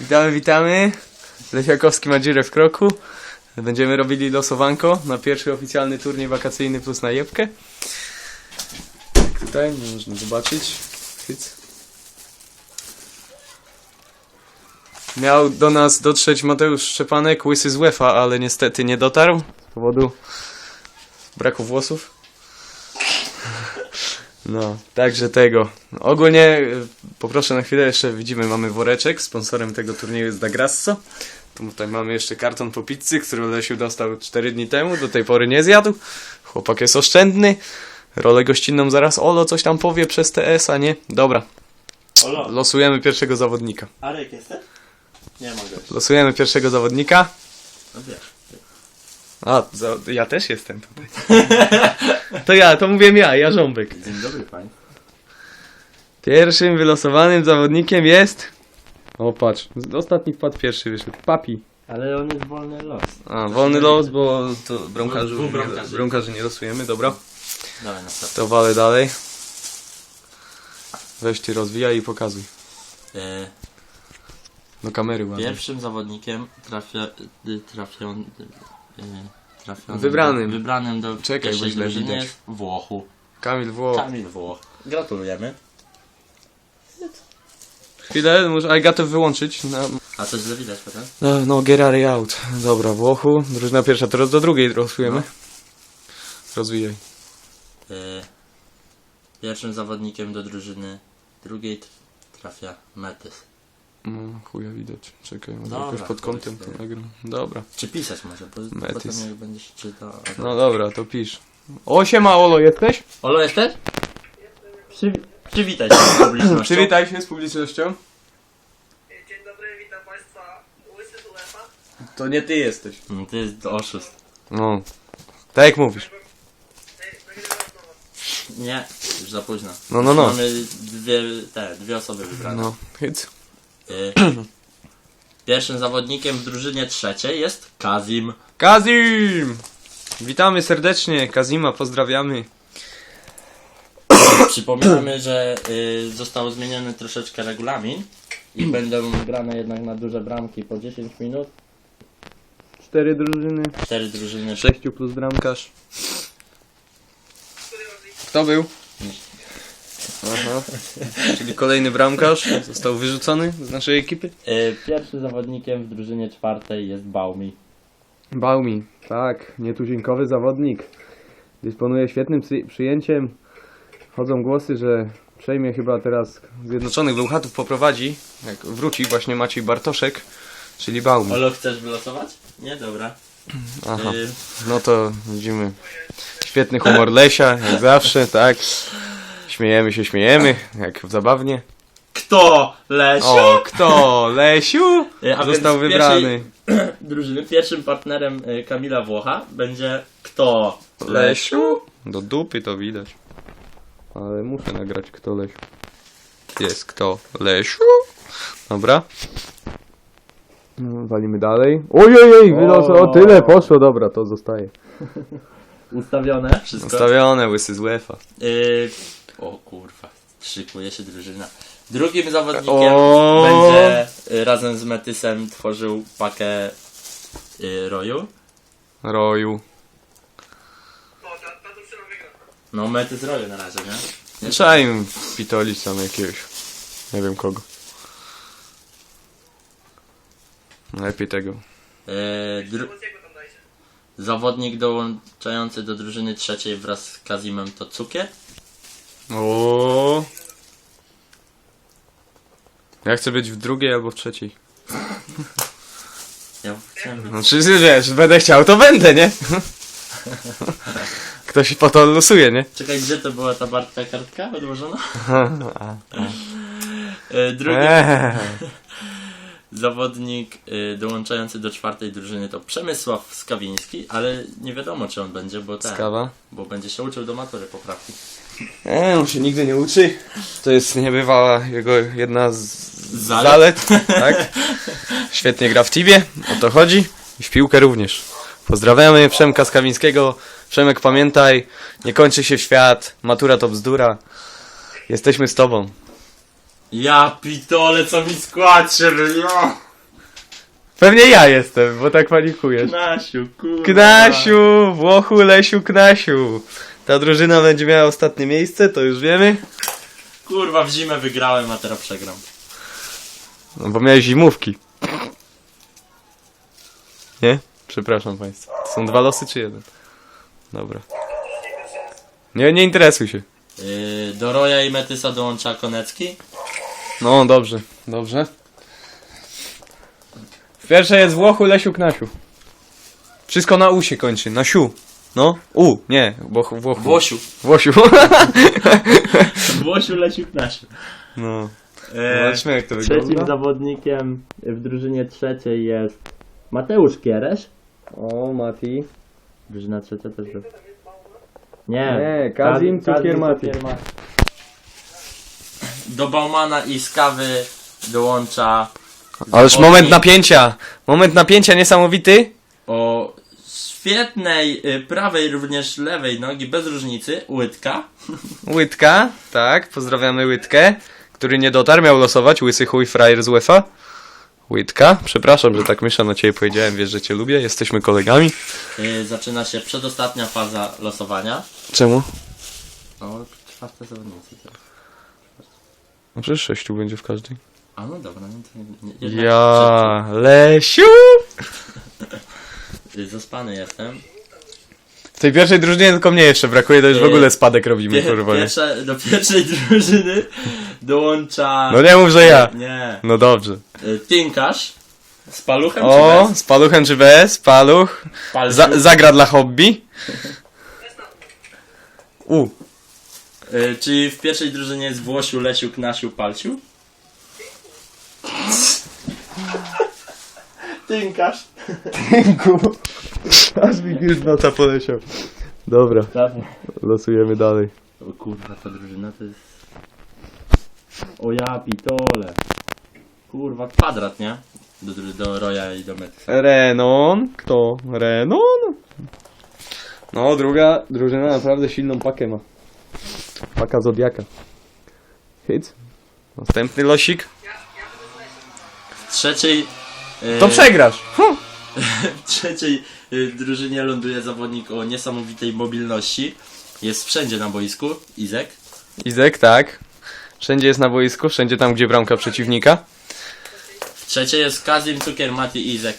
Witamy, witamy. Lesiakowski ma dziurę w kroku. Będziemy robili losowanko na pierwszy oficjalny turniej wakacyjny plus na jebkę. Jak tutaj można zobaczyć. Hyc. Miał do nas dotrzeć Mateusz Szczepanek, łysy z UEFA, ale niestety nie dotarł z powodu braku włosów. No, także tego. Ogólnie y, poproszę na chwilę jeszcze, widzimy, mamy woreczek. Sponsorem tego turnieju jest Dagrasso. Tu tutaj mamy jeszcze karton po pizzy, który Lesiu dostał 4 dni temu, do tej pory nie zjadł. Chłopak jest oszczędny. Rolę gościnną zaraz Olo coś tam powie przez TS, a nie? Dobra, Olo, losujemy pierwszego zawodnika. Arek jesteś? Nie ma gościa. Losujemy pierwszego zawodnika. No wiesz. A, za, ja też jestem tutaj. To ja, to mówię ja, ja Żąbek. Dzień dobry pani. Pierwszym wylosowanym zawodnikiem jest... O, patrz, z- ostatni wpadł pierwszy wyszedł. Papi. Ale on jest wolny los. A, wolny los, bo to bramkarzy, Dwóch bramkarzy. bramkarzy nie losujemy, dobra. Dawaj na start. To walę dalej. Weź ty rozwijaj i pokazuj. E, Do kamery ładnie. pierwszym zawodnikiem trafia, y, trafion, trafionym Wybranym. Do, wybranym do Czekaj, bo źle drużyny widać. jest Włochu. Kamil Włoch. Kamil Włoch. Gratulujemy. Chwilę, muszę Aigatę wyłączyć. A coś źle widać potem? no, no Gerary out. Dobra, Włochu. Drużyna pierwsza, teraz do drugiej losujemy. No. Rozwijaj. E, pierwszym zawodnikiem do drużyny drugiej trafia Metys. No, chuja widać. Czekaj, może Dobra, jakoś pod kątem powiedz, to nagram. Dobra. Czy pisać może? Bo Metys. potem jak będziesz czytał. a- No dobra, to pisz. O, siema Olo, jesteś? Olo jesteś? Przy, przywitaj się z publicznością. Przywitaj się z publicznością. Dzień dobry, witam Państwa. Łysy z UEFA. To nie ty jesteś. No, To jest oszust. No. Tak jak mówisz. Ej, nagrywam znowu. Nie, już za późno. No, no, no. Mamy dwie, te, dwie osoby wybrane. No, hyc. Y, Pierwszym zawodnikiem w drużynie trzeciej jest Kazim. Kazim! Witamy serdecznie, Kazima, pozdrawiamy. Przypominamy, że y, został zmieniony troszeczkę regulamin i będą grane jednak na duże bramki po 10 minut. Cztery drużyny, Cztery drużyny. sześciu plus bramkarz. Kto był? Aha. Czyli kolejny bramkarz został wyrzucony z naszej ekipy. Y, Pierwszym zawodnikiem w drużynie czwartej jest Baumi. Baumi, tak, nietuzinkowy zawodnik. Dysponuje świetnym przy- przyjęciem. Chodzą głosy, że przejmie chyba teraz Zjednoczonych Bełchatów, poprowadzi, jak wróci właśnie Maciej Bartoszek, czyli Baumi. Olo, chcesz wylosować? Nie, dobra. Aha, Y, no to widzimy świetny humor Lesia, jak zawsze, tak. Śmiejemy się, śmiejemy, jak zabawnie. Kto? Lesiu? O, kto? Lesiu? Y, a Został więc wybrany. pierwszej drużyny, pierwszym partnerem y, Kamila Włocha będzie kto? Lesiu? Do dupy to widać. Ale muszę nagrać kto Lesiu. Jest kto? Lesiu? Dobra. No, walimy dalej. Ojej, wylosował, o tyle poszło, dobra, to zostaje. Ustawione? Wszystko? Ustawione, łysy z UEFA. Y, o kurwa, szykuje się drużyna. Drugim zawodnikiem O! będzie y, razem z Metysem tworzył pakę y, Roju. Roju. No Metys Roju na razie, nie? Nie trzeba im pitolić tam jakiegoś. Nie wiem kogo. Lepiej tego. Y, dru-. Zawodnik dołączający do drużyny trzeciej wraz z Kazimem to Cukier. O. Ja chcę być w drugiej albo w trzeciej. Ja chciałem... No czy wiesz, będę chciał, to będę, nie? Ktoś po to losuje, nie? Czekaj, gdzie to była ta Bartka kartka odłożona? Y, drugi Eee. Zawodnik y, dołączający do czwartej drużyny to Przemysław Skawiński, ale nie wiadomo czy on będzie, bo Skawa. bo będzie się uczył do matury poprawki. Eee, on się nigdy nie uczy. To jest niebywała jego jedna z Zalet. zalet. tak? Świetnie gra w tibie, o to chodzi. I w piłkę również. Pozdrawiamy Przemka Skawińskiego. Przemek, pamiętaj, nie kończy się świat, matura to bzdura. Jesteśmy z tobą. Ja pitole, co mi skład się ja. Pewnie ja jestem, bo tak panikujesz. Knasiu, kurwa. Knasiu, Włochu, Lesiu, Knasiu. Ta drużyna będzie miała ostatnie miejsce, to już wiemy. Kurwa, w zimę wygrałem, a teraz przegram. No bo miałeś zimówki. Nie? Przepraszam państwa. To są dwa losy czy jeden? Dobra. Nie, nie interesuj się. Yy, do Roja i Metysa dołącza Konecki. No, dobrze, dobrze. W pierwszej jest Włochu, Lesiu, Knasiu. Wszystko na U się kończy, na siu. No, U, nie, bo Włochu. Włosiu. Włosiu. Włosiu, Lesiu, Knasiu. No. Eee, Zobaczmy jak to Trzecim wygląda. zawodnikiem w drużynie trzeciej jest Mateusz Kieresz. O, Mati. Drużyna trzecia też był. Nie, Nie, Kazim Cukier Mati. Do Baumana i Skawy dołącza Ależ zawodnik moment napięcia. Moment napięcia niesamowity. o świetnej y, prawej, również lewej nogi, bez różnicy, łydka. Łydka, tak, pozdrawiamy Łydkę, który nie dotarł, miał losować, łysy chuj frajer z UEFA. Łydka, przepraszam, że tak mieszam na ciebie powiedziałem, wiesz, że cię lubię, jesteśmy kolegami. Y, zaczyna się przedostatnia faza losowania. Czemu? No, czwarte zawodnicy. teraz. No przecież sześciu będzie w każdej. A no dobra, no to nie, nie, jednak Ja, Lesiu! przed- y, Zaspany jestem. W tej pierwszej drużynie tylko mnie jeszcze brakuje, to już w Yy, ogóle spadek robimy, Pier, kurwa, nie? pierwsze, do pierwszej drużyny dołącza... No nie mów, że ja. Nie. No dobrze. Y, Tinkasz z paluchem O, czy bez? z paluchem czy bez? Paluch. Palciu. Za, zagra dla hobby. U. Y, Czyli w pierwszej drużynie jest Włosiu, Lesiu, Knasiu, Palciu? Tynkasz. Aż mi gryznota poleciał. Dobra, losujemy dalej. O kurwa, ta drużyna to jest... O ja pitole. Kurwa, kwadrat, nie? Do, do Roya i do Mety. Renon. Kto? Renon? No, druga drużyna naprawdę silną pakę ma. Paka Zodiaka. Hit. Następny losik. W trzeciej... y, To przegrasz. W trzeciej y, drużynie ląduje zawodnik o niesamowitej mobilności. Jest wszędzie na boisku. Izek. Izek, tak. Wszędzie jest na boisku, wszędzie tam, gdzie bramka przeciwnika. W trzeciej jest Kazim, Cukier, Mati, Izek.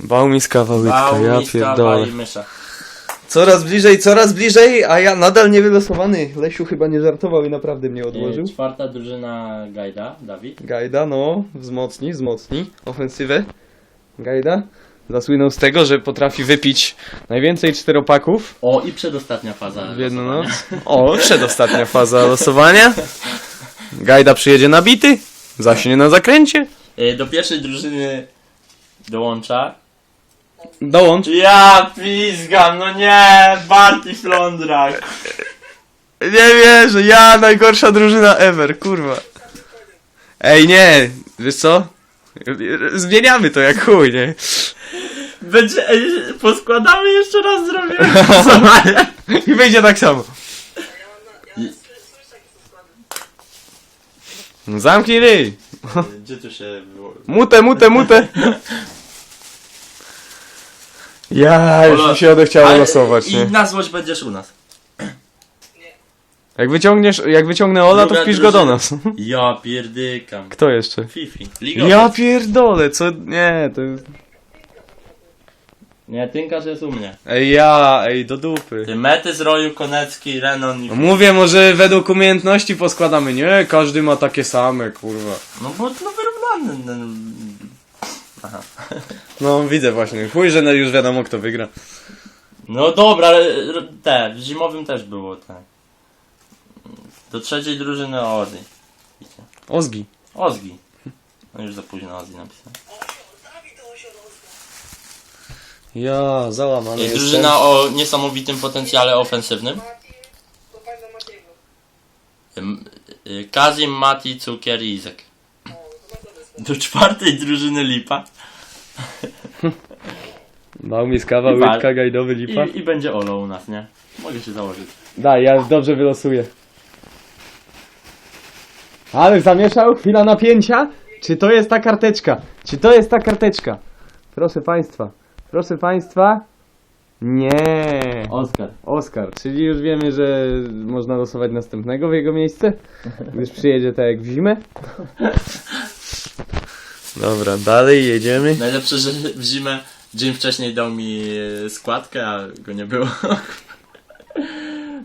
Baumiska Wałytka, ja Baumiska, pierdolę. Mysza. Coraz bliżej, coraz bliżej, a ja nadal nie wylosowany. Lesiu chyba nie żartował i naprawdę mnie odłożył. Y, Czwarta drużyna Gajda, Dawid. Gajda, no, wzmocni, wzmocni ofensywę. Gajda zasłynął z tego, że potrafi wypić najwięcej czteropaków O, i przedostatnia faza. w jedną losowania. noc. O, przedostatnia faza losowania. Gajda przyjedzie nabity, zaśnie na zakręcie. Y, Do pierwszej drużyny dołącza. Dołącz. Ja pizgam, no nie! Barty Flądrak. Nie wierzę, ja najgorsza drużyna ever, kurwa. Ej, nie, wiesz co? Zmieniamy to jak chuj, nie? Będzie, ej, poskładamy jeszcze raz zrobimy głosowanie. I wyjdzie tak samo. No zamknij ryj. Gdzie tu się było? Mutę, mutę, mutę. Ja, już mi się odechciało Ale- losować, I nie? na złość będziesz u nas. Jak wyciągniesz, jak wyciągnę Ola, to Druga wpisz go do drużyna. nas. Ja pierdykam. Kto jeszcze? Fifi. Ligowy. Ja pierdolę, co? Nie, to jest... Nie, Tynkarz jest u mnie. Ej, ja, ej, do dupy. Ty Mety z Roju, Konecki, Renon i... No mówię, może według umiejętności poskładamy. Nie, każdy ma takie same, kurwa. No bo no wyrównany. No, No, widzę właśnie. Chuj, że no już wiadomo, kto wygra. no dobra, ale r- te, w zimowym też było tak. Do trzeciej drużyny Ozzy. Ozgi. Ozgi. No już za późno Ozzy Osiorowska. Ja, załamany Jest jestem. drużyna o niesamowitym potencjale ofensywnym. Ym, y, Kazim, Mati, Cukier i Izek. Do czwartej drużyny Lipa. Dał mi skawa, Lipa. łydka, gajdowy, lipa. I, I będzie Olo u nas, nie? Mogę się założyć. Daj, ja dobrze wylosuję. Ale zamieszał, chwila napięcia. Czy to jest ta karteczka? Czy to jest ta karteczka? Proszę państwa, proszę państwa. Nie. Oskar. Oskar, czyli już wiemy, że można losować następnego w jego miejsce, gdyż przyjedzie tak jak w zimę. Dobra, dalej jedziemy. Najlepsze, że w zimę dzień wcześniej dał mi e, składkę, a go nie było.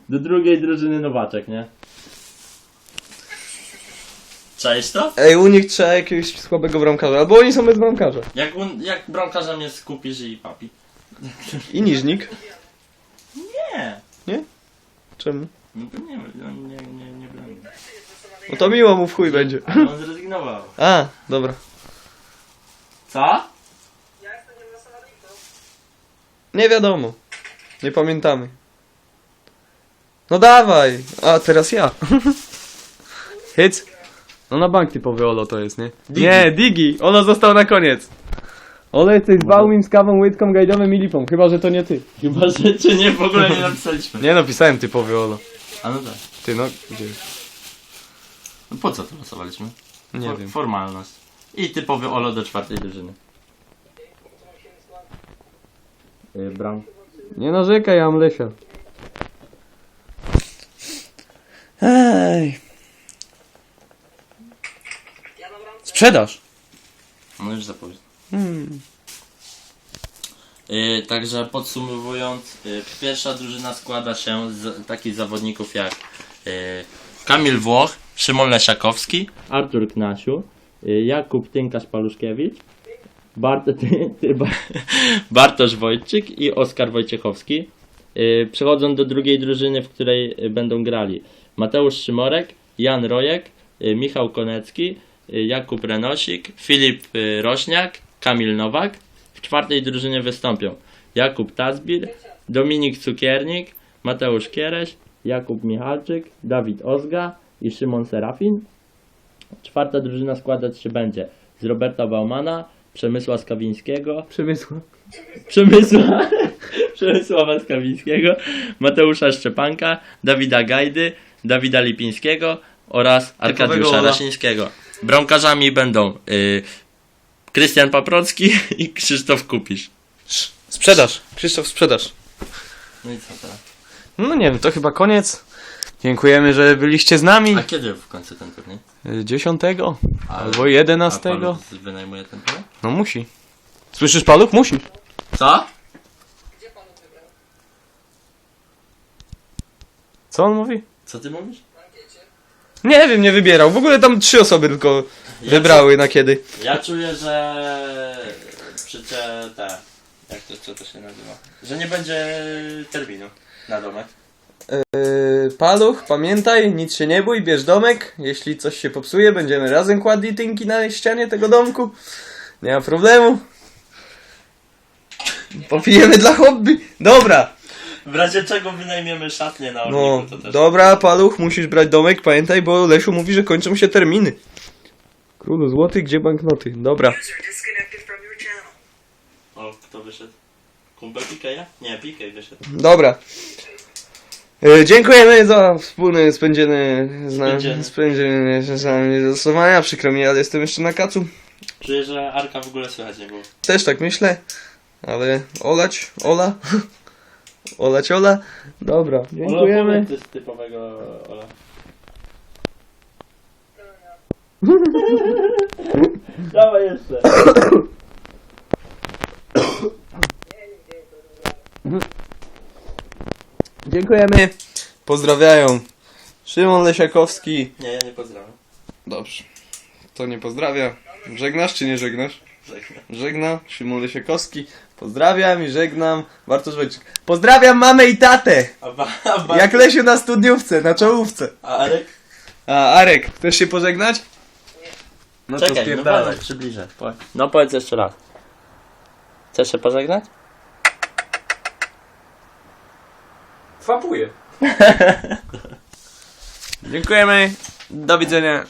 Do drugiej drużyny Nowaczek, nie? Czaisz to? Ej, u nich trzeba jakiegoś słabego bramkarza, albo oni są bez bramkarza. Jak, un, jak bramkarza mnie skupisz i papi? I niżnik. Nie. Czemu? No to nie, no, nie, nie, nie broni. No to miło mu w chuj będzie. Ale on zrezygnował. A, dobra. Co? Ja jestem no. Nie wiadomo. Nie pamiętamy. No dawaj! A, teraz ja. Hyc. No na bank typowy Olo to jest, nie? Digi. Nie, Digi! Olo został na koniec. Olo jesteś z Bałmim, z kawą, łydką, gajdowym i lipą. Chyba, że to nie ty. Chyba, że czy nie w ogóle nie napisaliśmy. Nie no, pisałem typowy Olo. A no tak. Ty no, gdzie? No po co to losowaliśmy? Nie For, wiem. Formalność. I typowy Olo do czwartej drużyny. Yy, Bram. Nie narzekaj, ja mam Lesia. Ej. Sprzedaż. No już zapowiedź. Hmm. Yy, także podsumowując, yy, pierwsza drużyna składa się z takich zawodników jak yy, Kamil Włoch, Szymon Lesiakowski, Artur Knasiu, yy, Jakub Tynkarz-Paluszkiewicz, Bart, ty, ty, Ba- Bartosz Wojczyk i Oskar Wojciechowski. Yy, przechodzą do drugiej drużyny, w której będą grali Mateusz Szymorek, Jan Rojek, yy, Michał Konecki, Jakub Renosik, Filip Rośniak, Kamil Nowak. W czwartej drużynie wystąpią Jakub Tazbir, Dominik Cukiernik, Mateusz Kiereś, Jakub Michalczyk, Dawid Ozga i Szymon Serafin. Czwarta drużyna składać się będzie z Roberta Baumana, Przemysła Skawińskiego, Przemysła. Przemysła, Przemysława Skawińskiego, Mateusza Szczepanka, Dawida Gajdy, Dawida Lipińskiego oraz Arkadiusza Ola. Rasińskiego. Bramkarzami będą y, Krystian Paprocki i Krzysztof Kupisz. Sprzedaż. Krzysztof, sprzedaż. No i co teraz? No nie wiem, to chyba koniec. Dziękujemy, że byliście z nami. A kiedy w końcu ten turniej? 10 A- albo A 11. Paluch wynajmuje ten turniej? No musi. Słyszysz, Paluch? Musi. Co? Gdzie panu wybrał? Co on mówi? Co ty mówisz? Nie wiem, nie wybierał. W ogóle tam trzy osoby tylko wybrały na kiedy. Ja czuję, że przecież te, jak to, co to się nazywa? Że nie będzie terminu na domek. Yy, paluch, pamiętaj, nic się nie bój, bierz domek. Jeśli coś się popsuje, będziemy razem kładli tynki na ścianie tego domku. Nie ma problemu. Popijemy dla hobby. Dobra. W razie czego wynajmiemy szatnię na No, to też. dobra, paluch, musisz brać domek, pamiętaj, bo Lesiu mówi, że kończą się terminy. Królu złoty, gdzie banknoty? Dobra. O, kto wyszedł? Kumpel Pikeja? Nie, Pikej wyszedł. Dobra. E, Dziękujemy za wspólne spędzone z nami, spędzone z nami losowania. Przykro mi, ale jestem jeszcze na kacu. Czuję, że Arka w ogóle słychać nie było. Też tak myślę, ale olać, ola, olać, ola. Dobra, dziękujemy. Ola, powiedz coś typowego Ola. Dawaj jeszcze. Dziękujemy. Pozdrawiają. Szymon Lesiakowski. Nie, ja nie pozdrawiam. Dobrze. To nie pozdrawia. Żegnasz czy nie żegnasz? Żegnam. Żegnam. Szymon Lesiakowski. Pozdrawiam i żegnam. Bartosz Wojcik. Pozdrawiam mamę i tatę. A, ba, a, ba, Jak Lesiu na studniówce, na czołówce. a Arek? A, Arek, chcesz się pożegnać? No to Czekaj, no spierdalaj. przybliżę. Po- No powiedz jeszcze raz. Chcesz się pożegnać? Fapuję. Dziękujemy. Do widzenia.